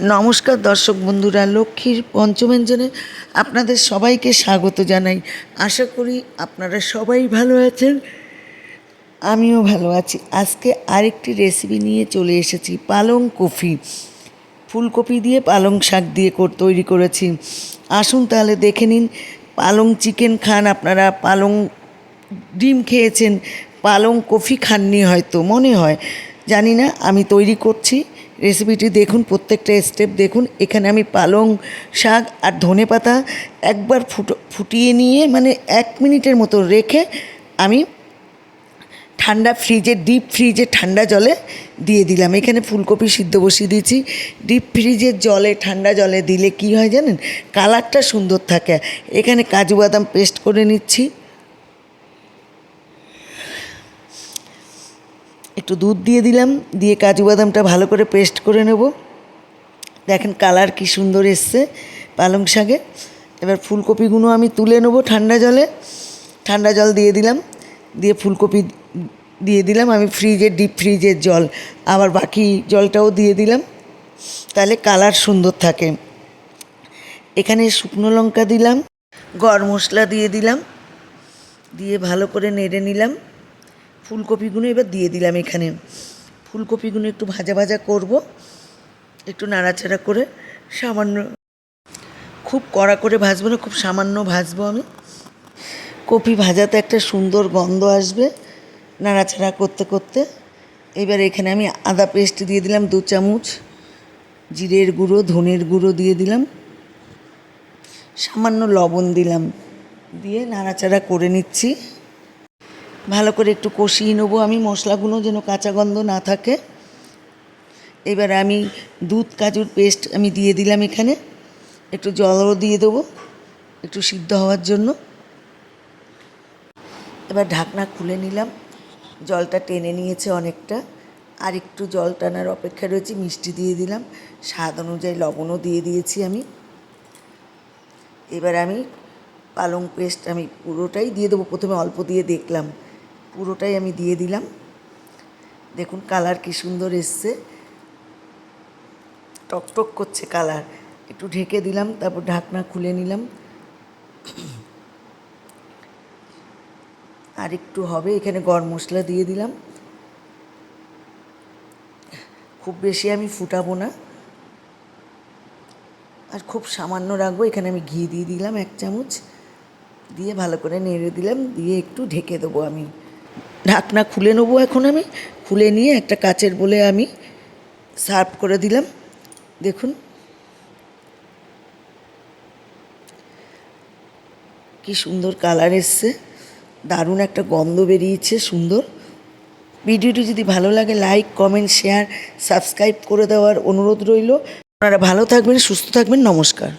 নমস্কার দর্শক বন্ধুরা, লক্ষ্মীর পঞ্চমেঞ্জনে আপনাদের সবাইকে স্বাগত জানাই। আশা করি আপনারা সবাই ভালো আছেন, আমিও ভালো আছি। আজকে আরেকটি রেসিপি নিয়ে চলে এসেছি, পালং কফি ফুলকপি দিয়ে পালং শাক দিয়ে তৈরি করেছি। আসুন তাহলে দেখে নিন, পালং চিকেন খান আপনারা, পালং ডিম খেয়েছেন, পালং কফি খাননি হয়তো, মনে হয়। জানি না, আমি তৈরি করছি। রেসিপিটি দেখুন, প্রত্যেকটা স্টেপ দেখুন। এখানে আমি পালং শাক আর ধনে পাতা একবার ফুটো, ফুটিয়ে নিয়ে মানে এক মিনিটের মতো রেখে আমি ঠান্ডা ফ্রিজে ডিপ ফ্রিজে ঠান্ডা জলে দিয়ে দিলাম। এখানে ফুলকপি সিদ্ধ বসিয়ে দিয়েছি। ডিপ ফ্রিজের জলে, ঠান্ডা জলে দিলে কি হয় জানেন? কালারটা সুন্দর থাকে। এখানে কাজু বাদাম পেস্ট করে নিচ্ছি। একটু দুধ দিয়ে দিলাম, দিয়ে কাজু বাদামটা ভালো করে পেস্ট করে নেব। দেখেন কালার কি সুন্দর এসছে পালং শাকে। এবার ফুলকপিগুলো আমি তুলে নেব ঠান্ডা জলে। ঠান্ডা জল দিয়ে দিলাম, দিয়ে ফুলকপি দিয়ে দিলাম। আমি ফ্রিজের ডিপ ফ্রিজের জল। আবার বাকি জলটাও দিয়ে দিলাম। তাহলে কালার সুন্দর থাকে। এখানে শুকনো লঙ্কা দিলাম, গরম মশলা দিয়ে দিলাম, দিয়ে ভালো করে নেড়ে নিলাম। ফুলকপিগুলো এবার দিয়ে দিলাম এখানে। ফুলকপিগুলো একটু ভাজা ভাজা করব, একটু নাড়াচাড়া করে সামান্য, খুব কড়া করে ভাজবো না, খুব সামান্য ভাজবো আমি। কপি ভাজাতে একটা সুন্দর গন্ধ আসবে নাড়াচাড়া করতে করতে। এবার এখানে আমি আদা পেস্ট দিয়ে দিলাম দু চামচ, জিরের গুঁড়ো, ধনের গুঁড়ো দিয়ে দিলাম। সামান্য লবণ দিলাম, দিয়ে নাড়াচাড়া করে নিচ্ছি। ভালো করে একটু কষিয়ে নেব। আমি মশলাগুলো যেন কাঁচা গন্ধ না থাকে। এবার আমি দুধ, কাজুর পেস্ট আমি দিয়ে দিলাম এখানে। একটু জলও দিয়ে দেবো, একটু সিদ্ধ হওয়ার জন্য। এবার ঢাকনা খুলে নিলাম। জলটা টেনে নিয়েছে অনেকটা। আর একটু জল টানার অপেক্ষা রয়েছে, মিষ্টি দিয়ে দিলাম। স্বাদ অনুযায়ী লবণও দিয়ে দিয়েছি আমি। এবার আমি পালং পেস্ট আমি পুরোটাই দিয়ে দেবো। প্রথমে অল্প দিয়ে দেখলাম। পুরোটাই আমি দিয়ে দিলাম। দেখুন কালার কি সুন্দর এসছে। টকটক করছে কালার। একটু ঢেকে দিলাম, তারপর ঢাকনা খুলে নিলাম। আর একটু হবে, এখানে গরম মশলা দিয়ে দিলাম। খুব বেশি আমি ফুটাবো না। আর খুব সামান্য রাখব, এখানে আমি ঘি দিয়ে দিলাম এক চামচ। দিয়ে ভালো করে নেড়ে দিলাম, দিয়ে একটু ঢেকে দেবো আমি। ঢাকনা খুলে নেব এখন আমি। খুলে নিয়ে একটা কাচের বলে আমি সার্ভ করে দিলাম। দেখুন। কি সুন্দর কালার এসছে। দারুণ একটা গন্ধ বেরিয়েছে, সুন্দর। ভিডিওটি যদি ভালো লাগে, লাইক, কমেন্ট, শেয়ার, সাবস্ক্রাইব করে দেওয়ার অনুরোধ রইল। আপনারা ভালো থাকবেন, সুস্থ থাকবেন, নমস্কার।